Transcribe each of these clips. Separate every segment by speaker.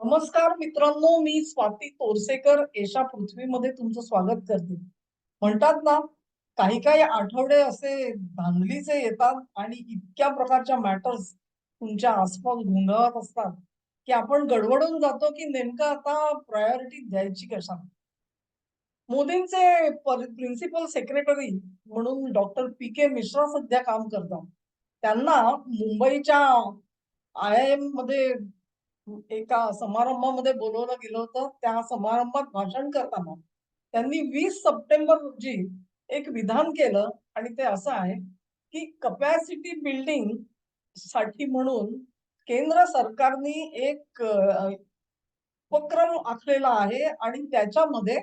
Speaker 1: नमस्कार मित्रांनो मी स्वाती तोरसेकर. एशा पृथ्वीमध्ये तुमचं स्वागत करते. म्हणतात ना काही काही आठवडे असे धांगलीचे येतात आणि इतक्या प्रकारच्या मॅटर्स तुमच्या आसपास घुंगावत असतात की आपण गडबडून जातो की नेमकं आता प्रायोरिटी द्यायची कशा मोदींचे प्रिन्सिपल सेक्रेटरी म्हणून डॉक्टर पी के मिश्रा सध्या काम करतात. त्यांना मुंबईच्या आय आय एममध्ये एका समारंभामध्ये बोलवलं गेलं होतं. त्या समारंभात भाषण करताना त्यांनी वीस सप्टेंबर रोजी एक विधान केलं आणि ते असं आहे की कपॅसिटी बिल्डिंगसाठी म्हणून केंद्र सरकारने एक उपक्रम आखलेला आहे आणि त्याच्यामध्ये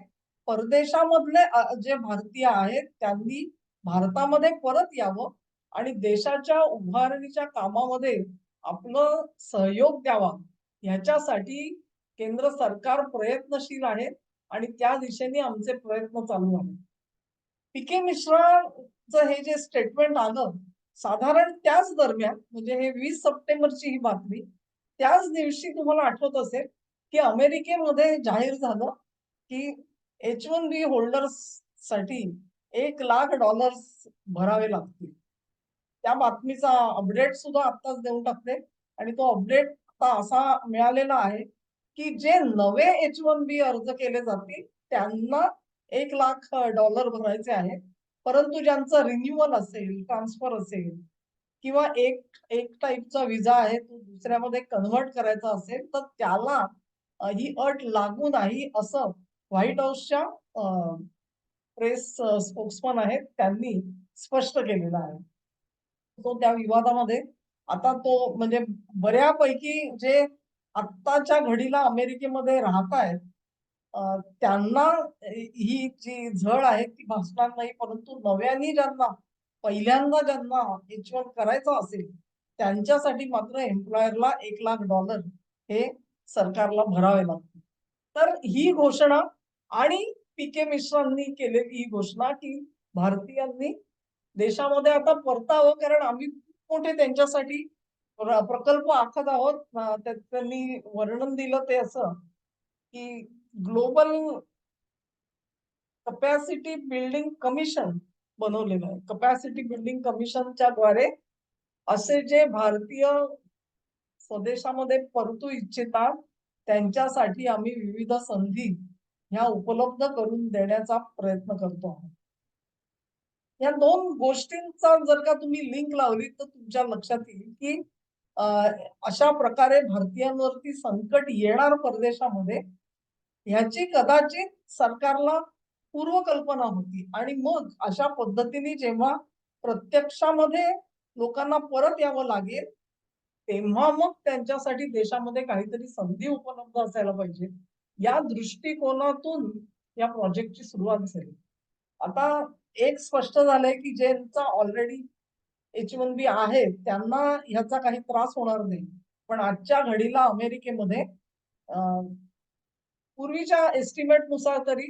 Speaker 1: परदेशामधले जे भारतीय आहेत त्यांनी भारतामध्ये परत यावं आणि देशाच्या उभारणीच्या कामामध्ये आपलं सहयोग द्यावा. ह्याच्यासाठी केंद्र सरकार प्रयत्नशील आहे आणि त्या दिशेने आमचे प्रयत्न चालू आहेत. पी के मिश्राचं हे जे स्टेटमेंट आलं साधारण त्याच दरम्यान म्हणजे हे वीस सप्टेंबरची ही बातमी त्याच दिवशी तुम्हाला आठवत असेल की अमेरिकेमध्ये जाहीर झालं की एच वन बी होल्डर्ससाठी एक लाख डॉलर्स भरावे लागतील. त्या बातमीचा अपडेट सुद्धा आत्ताच देऊन टाकते आणि तो अपडेट आता असा मिळालेला आहे की जे नवे एच वन बी अर्ज केले जातील त्यांना एक लाख डॉलर भरायचे आहेत. परंतु ज्यांचं रिन्युअल असेल ट्रान्सफर असेल किंवा एक एक टाईपचा विजा आहे तो दुसऱ्यामध्ये कन्व्हर्ट करायचा असेल तर त्याला ही अट लागू नाही असं व्हाईट हाऊसच्या प्रेस स्पोक्समन आहेत त्यांनी स्पष्ट केलेलं आहे. तो त्या विवादामध्ये आता तो म्हणजे बऱ्यापैकी जे आत्ताच्या घडीला अमेरिकेमध्ये राहत आहेत त्यांना ही जी झळ आहे ती भासणार नाही परंतु नव्याने ज्यांना पहिल्यांदा ज्यांना एच वन करायचं असेल त्यांच्यासाठी मात्र एम्प्लॉयरला एक लाख डॉलर हे सरकारला भरावे लागते तर ही घोषणा आणि पी के मिश्रांनी केलेली ही घोषणा की भारतीयांनी देशामध्ये आता परतावं कारण आम्ही मोठे त्यांच्यासाठी प्रकल्प आखत आहोत त्यांनी वर्णन दिलं ते असं की ग्लोबल कपॅसिटी बिल्डिंग कमिशन बनवलेलं आहे. कपॅसिटी बिल्डिंग कमिशनच्या द्वारे असे जे भारतीय स्वदेशामध्ये परतू इच्छितात त्यांच्यासाठी आम्ही विविध संधी ह्या उपलब्ध करून देण्याचा प्रयत्न करतो आहोत. या दोन गोष्टींचा जर का तुम्ही लिंक लावली तर तुमच्या लक्षात येईल की अशा प्रकारे भारतीयांवरती संकट येणार परदेशामध्ये ह्याची कदाचित सरकारला पूर्वकल्पना होती. आणि मग अशा पद्धतीने जेव्हा प्रत्यक्षामध्ये लोकांना परत यावं लागेल तेव्हा मग त्यांच्यासाठी देशामध्ये काहीतरी संधी उपलब्ध असायला पाहिजे. या दृष्टिकोनातून या प्रोजेक्टची सुरुवात झाली. आता एक स्पष्ट झालंय की ज्यांचा ऑलरेडी एच वन बी आहे त्यांना ह्याचा काही त्रास होणार नाही. पण आजच्या घडीला अमेरिकेमध्ये पूर्वीच्या एस्टिमेटनुसार तरी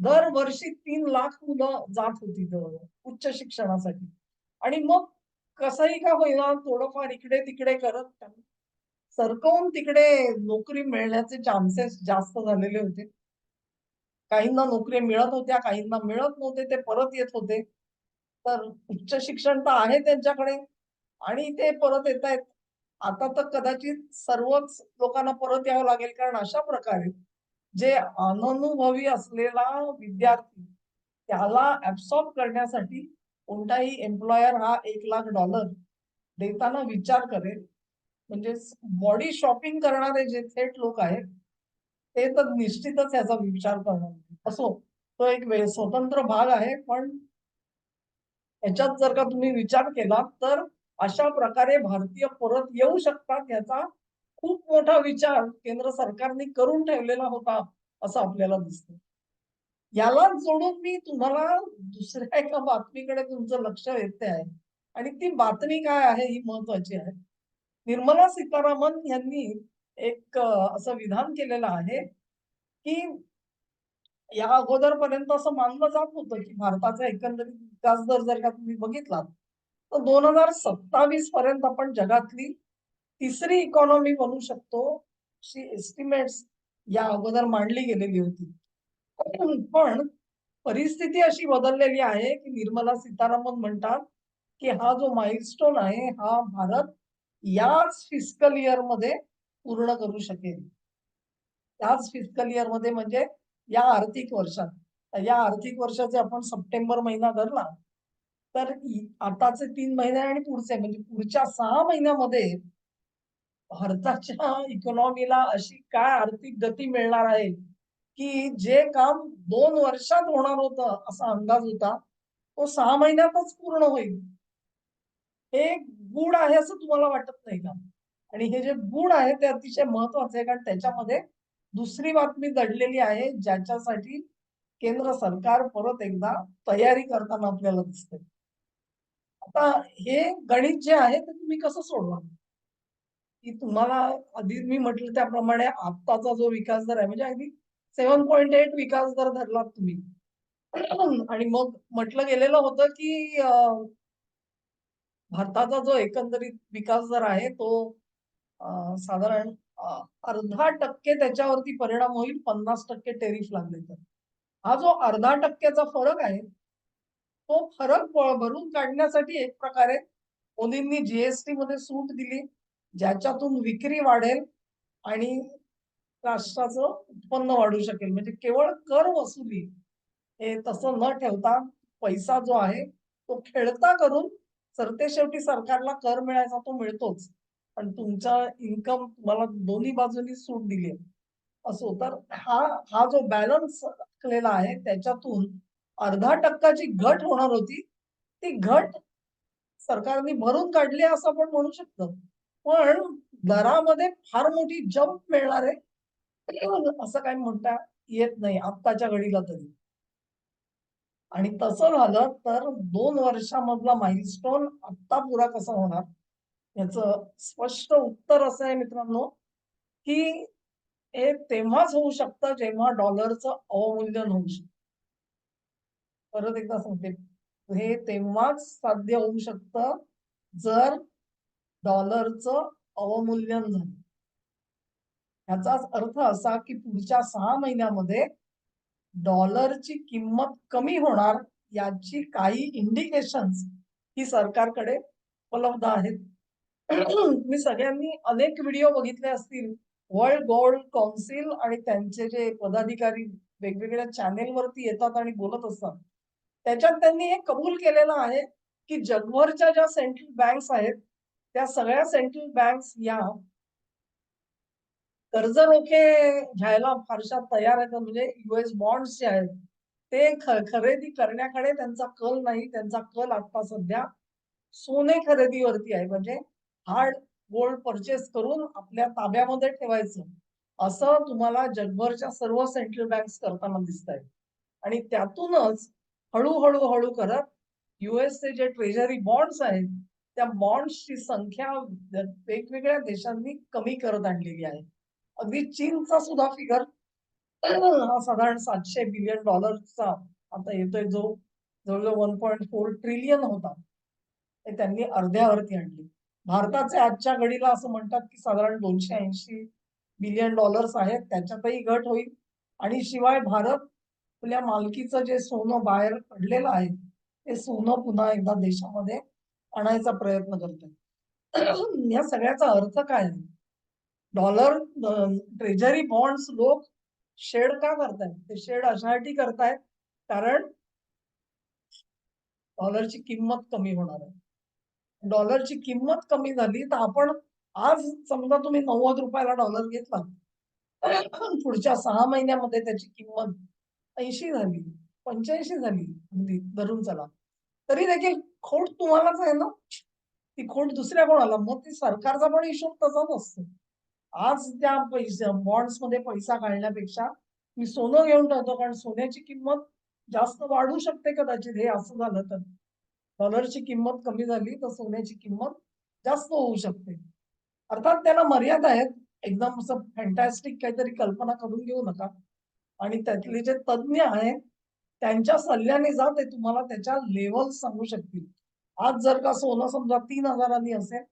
Speaker 1: दरवर्षी तीन लाख मुलं जात होती उच्च शिक्षणासाठी. आणि मग कसंही का होईना थोडंफार इकडे तिकडे करत सरकवून तिकडे नोकरी मिळण्याचे चान्सेस जास्त झालेले होते. काहींना नोकरी मिळत होत्या काहींना मिळत नव्हते ते परत येत होते. तर उच्च शिक्षण तर आहे त्यांच्याकडे आणि ते परत येत आहेत. आता तर कदाचित सर्वच लोकांना परत यावं लागेल कारण अशा प्रकारे जे अननुभवी असलेला विद्यार्थी त्याला ऍब्सॉर्ब करण्यासाठी कोणताही एम्प्लॉयर हा एक लाख डॉलर देताना विचार करेल. म्हणजे बॉडी शॉपिंग करणारे जे थेट लोक आहेत ते तर निश्चितच याचा विचार करणार. असो तो एक वेळ स्वतंत्र भाग आहे पण याच्यात जर का तुम्ही विचार केला तर अशा प्रकारे भारतीय परत येऊ शकतात याचा खूप मोठा विचार केंद्र सरकारने करून ठेवलेला होता असं आपल्याला दिसत. याला जोडून मी तुम्हाला दुसऱ्या एका बातमीकडे तुमचं लक्ष येते आहे. आणि ती बातमी काय आहे ही महत्वाची आहे. निर्मला सीतारामन यांनी एक असं विधान केलेलं आहे की या अगोदरपर्यंत असं मानलं जात होतं की भारताचा एकंदरीत विकास दर जर का तुम्ही बघितला तर दोन हजार सत्तावीस पर्यंत आपण जगातली तिसरी इकॉनॉमी बनू शकतो अशी एस्टिमेट्स या अगोदर मांडली गेलेली होती. पण परिस्थिती अशी बदललेली आहे की निर्मला सीतारामन म्हणतात की हा जो माइलस्टोन आहे हा भारत याच फिस्कल इयरमध्ये पूर्ण करू शकेल. याच फिस्कल इयरमध्ये म्हणजे या आर्थिक वर्षात या आर्थिक वर्षाचे आपण सप्टेंबर महिना धरला तर आताचे तीन महिने आणि पुढचे म्हणजे पुढच्या सहा महिन्यामध्ये भारताच्या इकॉनॉमीला अशी काय आर्थिक गती मिळणार आहे की जे काम दोन वर्षात होणार होतं असा अंदाज होता तो सहा महिन्यातच पूर्ण होईल. हे गुण आहे असं तुम्हाला वाटत नाही का? आणि हे जे गुण आहे ते अतिशय महत्त्वाचे आहे कारण त्याच्यामध्ये दुसरी बातमी दडलेली आहे ज्याच्यासाठी केंद्र सरकार परत एकदा तयारी करताना आपल्याला दिसते आता हे गणित जे आहे ते तुम्ही कसं सोडवा की तुम्हाला आधी मी म्हटलं त्याप्रमाणे आत्ताचा जो विकास दर आहे म्हणजे अगदी सेव्हन पॉईंट एट विकास दर धरलात तुम्ही. आणि मग म्हटलं गेलेलं होतं की भारताचा जो एकंदरीत विकास दर आहे तो साधारण अर्धा टक्के त्याच्यावरती परिणाम होईल पन्नास टक्के टेरिफ लागले तर. हा जो अर्धा टक्क्याचा फरक आहे तो फरक भरून काढण्यासाठी एक प्रकारे मोदींनी जीएसटी मध्ये सूट दिली ज्याच्यातून विक्री वाढेल आणि राष्ट्राचं उत्पन्न वाढू शकेल. म्हणजे केवळ कर वसुली हे तसं न ठेवता पैसा जो आहे तो खेळता करून सरते शेवटी सरकारला कर मिळायचा तो मिळतोच. पण तुमचा इन्कम तुम्हाला दोन्ही बाजूनी सूट दिली असो तर हा हा जो बॅलन्स केलेला आहे त्याच्यातून अर्धा टक्काची घट होणार होती ती घट सरकारने भरून काढली असं आपण म्हणू शकतो. पण दरामध्ये फार मोठी जंप मिळणार आहे. असं काही म्हणता येत नाही आत्ताच्या घडीला तरी. आणि तसं झालं तर दोन वर्षामधला माइलस्टोन आत्ता पुरा कसा होणार? याचं स्पष्ट उत्तर असं आहे मित्रांनो की हे तेव्हाच होऊ शकतं जेव्हा डॉलरचं अवमूल्यन होऊ शकतं परत एकदा सांगते. हे तेव्हाच साध्य होऊ शकतं जर डॉलरचं अवमूल्यन झालं. याचाच अर्थ असा की पुढच्या सहा महिन्यामध्ये डॉलरची किंमत कमी होणार याची काही इंडिकेशन्स ही सरकारकडे उपलब्ध आहेत. मी सगळ्यांनी अनेक व्हिडिओ बघितले असतील. वर्ल्ड गोल्ड काउन्सिल आणि त्यांचे जे पदाधिकारी वेगवेगळ्या चॅनेल वरती येतात आणि बोलत असतात. त्याच्यात त्यांनी हे कबूल केलेलं आहे की जगभरच्या ज्या सेंट्रल बँक्स आहेत त्या सगळ्या सेंट्रल बँक्स या कर्ज रोखे घ्यायला फारशा तयार आहेत. म्हणजे युएस बॉन्ड्स जे आहेत ते खरेदी करण्याकडे त्यांचा कल नाही. त्यांचा कल आता सध्या सोने खरेदीवरती आहे. म्हणजे हार्ड गोल्ड परचेस करून आपल्या ताब्यामध्ये ठेवायचं. असं तुम्हाला जगभरच्या सर्व सेंट्रल बँक्स करताना दिसत आहे आणि त्यातूनच हळूहळू हळू करत युएसचे जे ट्रेजरी बॉन्ड्स आहेत त्या बॉन्ड्सची संख्या वेगवेगळ्या देशांनी कमी करत आणलेली आहे. अगदी चीनचा सुद्धा फिगर हा साधारण सातशे बिलियन डॉलरचा आता येतोय जो. जवळजवळ वन पॉईंट फोर ट्रिलियन होता. त्यांनी त्यांनी अर्ध्यावरती आणली. भारताचे आजच्या घडीला असं म्हणतात की साधारण दोनशे ऐंशी बिलियन डॉलर्स आहेत त्याच्यातही घट होईल. आणि शिवाय भारत आपल्या मालकीचं जे सोनं बाहेर पडलेलं आहे ते सोनं पुन्हा एकदा देशामध्ये आणायचा प्रयत्न करतोय. या सगळ्याचा अर्थ काय आहे? डॉलर ट्रेजरी बॉन्ड्स लोक शेड का करतायत? ते शेड अशासाठी करतायत कारण डॉलरची किंमत कमी होणार आहे. डॉलरची किंमत कमी झाली तर आपण आज समजा तुम्ही नव्वद रुपयाला डॉलर घेतला पुढच्या सहा महिन्यामध्ये त्याची किंमत ऐंशी झाली पंच्याऐंशी झाली अगदी धरून चला. तरी देखील खोट तुम्हालाच आहे ना? ती खोट दुसऱ्या कोणाला? मग ती सरकारचा पण हिशोब तसाच असतो. आज त्या पैसे बॉन्ड्समध्ये पैसा घालण्यापेक्षा मी सोनं घेऊन ठेवतो कारण सोन्याची किंमत जास्त वाढू शकते कदाचित हे असं झालं तर. डॉलरची किंमत कमी झाली तर सोन्याची किंमत जास्त होऊ शकते. अर्थात त्याला मर्यादा आहेत. एकदम असं फॅन्टॅस्टिक काहीतरी कल्पना करून घेऊ नका. आणि त्यातले जे तज्ज्ञ आहेत त्यांच्या सल्ल्याने जा ते तुम्हाला त्याच्या लेवल सांगू शकतील. आज जर का सोनं समजा तीन हजारांनी असेल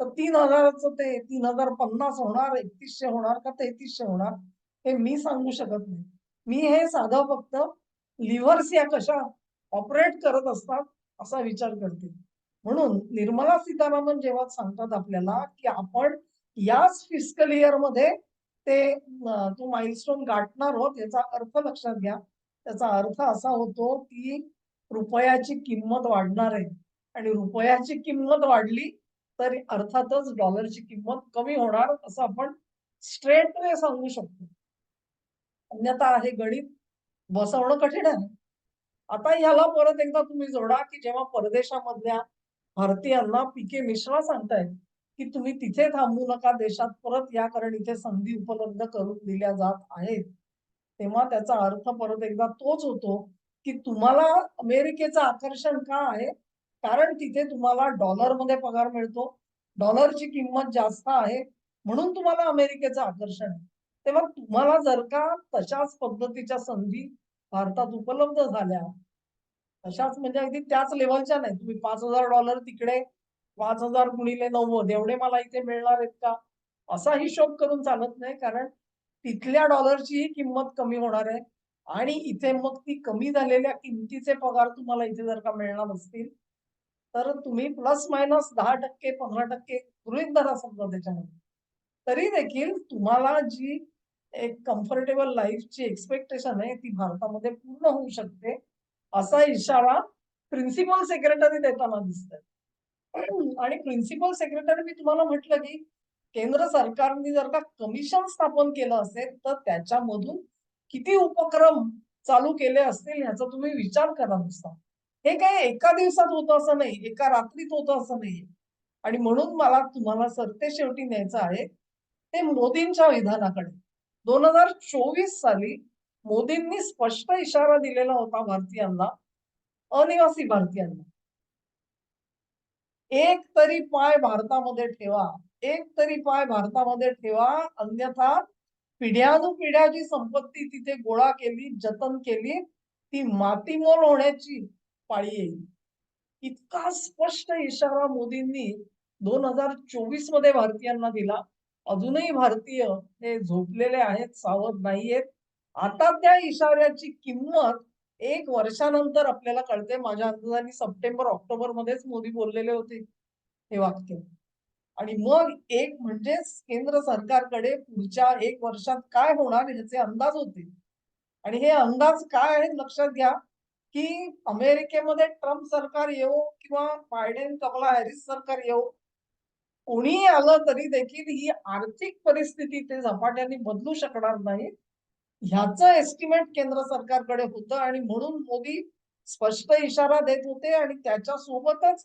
Speaker 1: तर तीन हजाराचं ते तीन हजार पन्नास होणार एकतीसशे होणार का तेहतीसशे होणार हे मी सांगू शकत नाही. मी हे साधं फक्त लिव्हर्स या कशा ऑपरेट करत असतात असा विचार करते म्हणून निर्मला सीतारामन जेव्हा सांगतात आपल्याला की आपण याच फिस्कल इयरमध्ये ते तू तो माइलस्टोन गाठणार आहोत याचा अर्थ लक्षात घ्या. त्याचा अर्थ असा होतो की रुपयाची किंमत वाढणार आहे. आणि रुपयाची किंमत वाढली तर अर्थातच डॉलरची किंमत कमी होणार असं आपण स्ट्रेट वे सांगू शकतो. अन्यथा हे गणित. बसवणं कठीण आहे. आता ह्याला परत एकदा तुम्ही जोडा की जेव्हा परदेशामधल्या भारतीयांना पीके मिश्रा सांगतायत की तुम्ही तिथे थांबू नका देशात परत या कारण इथे संधी उपलब्ध करून दिल्या जात आहेत. तेव्हा त्याचा अर्थ परत एकदा तोच होतो की तुम्हाला अमेरिकेचं आकर्षण का आहे? कारण तिथे तुम्हाला डॉलरमध्ये पगार मिळतो डॉलरची किंमत जास्त आहे म्हणून तुम्हाला अमेरिकेचं आकर्षण आहे. तेव्हा तुम्हाला जर का तशाच पद्धतीच्या संधी भारतात उपलब्ध झाल्या. तशाच म्हणजे अगदी त्याच लेवलच्या नाही तुम्ही पाच हजार डॉलर तिकडे पाच हजार गुणिले नव्वद एवढे मला इथे मिळणार आहेत का? असा हिशोब करून चालत नाही कारण तिथल्या डॉलरचीही किंमत कमी होणार आहे. आणि इथे मग ती कमी झालेल्या किमतीचे पगार तुम्हाला इथे जर का मिळणार असतील तर तुम्ही प्लस मायनस दहा टक्के पंधरा टक्के गृहित धरा समजा त्याच्यामध्ये. तरी देखील तुम्हाला जी एक कम्फर्टेबल लाईफची एक्सपेक्टेशन आहे ती भारतामध्ये पूर्ण होऊ शकते असा इशारा प्रिन्सिपल सेक्रेटरी देताना दिसत आणि प्रिन्सिपल सेक्रेटरी मी तुम्हाला म्हटलं की केंद्र सरकारने जर का कमिशन स्थापन केलं असेल तर त्याच्यामधून किती उपक्रम चालू केले असतील ह्याचा तुम्ही विचार करा नुसता. हे काही एका दिवसात होतं असं नाही एका रात्रीत होतं असं नाही. आणि म्हणून मला तुम्हाला सरते शेवटी न्यायचं आहे ते मोदींच्या विधानाकडे. दोन हजार चोवीस साली मोदींनी स्पष्ट इशारा दिलेला होता भारतीयांना अनिवासी भारतीयांना. एक तरी पाय भारतामध्ये ठेवा एक तरी पाय भारतामध्ये ठेवा अन्यथा पिढ्यानुपिढ्या जी संपत्ती तिथे गोळा केली जतन केली ती मातीमोल होण्याची पाळी येईल. इतका स्पष्ट इशारा मोदींनी दोन हजार चोवीसमध्ये भारतीयांना दिला. अजूनही भारतीय हे झोपलेले आहेत सावध नाहीयेत. आता त्या इशाऱ्याची किंमत एक वर्षानंतर आपल्याला कळते. माझ्या अंदाजाने सप्टेंबर ऑक्टोबर मध्येच मोदी बोललेले होते हे वाक्य. आणि मग एक म्हणजेच केंद्र सरकारकडे पुढच्या एक वर्षात काय होणार ह्याचे अंदाज होते. आणि हे अंदाज काय आहेत लक्षात घ्या की अमेरिकेमध्ये ट्रम्प सरकार येऊ किंवा बायडेन कमला हॅरिस सरकार येऊ कोणी आलं तरी देखील ही आर्थिक परिस्थिती ते झपाट्याने बदलू शकणार नाही. ह्याचं एस्टिमेट केंद्र सरकारकडे होतं आणि म्हणून मोदी स्पष्ट इशारा देत होते आणि त्याच्या सोबतच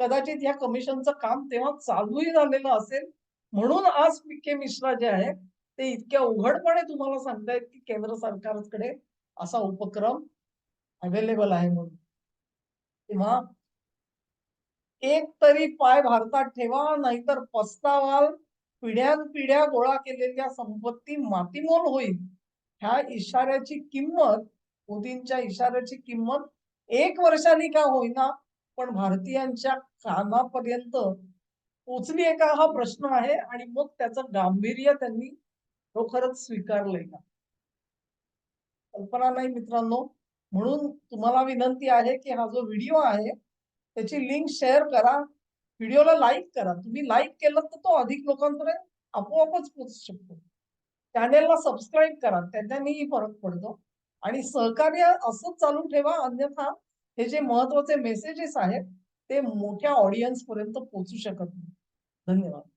Speaker 1: कदाचित या कमिशनचं काम तेव्हा चालूही झालेलं असेल. म्हणून आज पी के मिश्रा जे आहेत ते इतक्या उघडपणे तुम्हाला सांगतायत की केंद्र सरकारकडे असा उपक्रम अवेलेबल आहे म्हणून. तेव्हा एक तरी पाय भारतात ठेवा नाहीतर पस्तावाल. पिढ्यानपिढ्या गोळा केलेल्या संपत्ती मातीमोल होईल. ह्या इशाऱ्याची किंमत मोदींच्या इशाऱ्याची किंमत एक वर्षाने का होईना पण भारतीयांच्या कानापर्यंत पोचली आहे का हा प्रश्न आहे आणि मग त्याचं गांभीर्य त्यांनी खरोखरच स्वीकारलंय का? कल्पना नाही मित्रांनो. म्हणून तुम्हाला विनंती आहे की हा जो व्हिडिओ आहे त्याची लिंक शेअर करा. व्हिडिओला लाईक करा. तुम्ही लाईक केलं तर तो अधिक लोकांपर्यंत आपोआपच पोचू शकतो. चॅनेलला सबस्क्राईब करा. त्यांनाही फरक पडतो. आणि सहकार्य असंच चालू ठेवा. अन्यथा हे जे महत्त्वाचे मेसेजेस आहेत ते मोठ्या ऑडियन्स पर्यंत पोहोचू शकत नाही. धन्यवाद.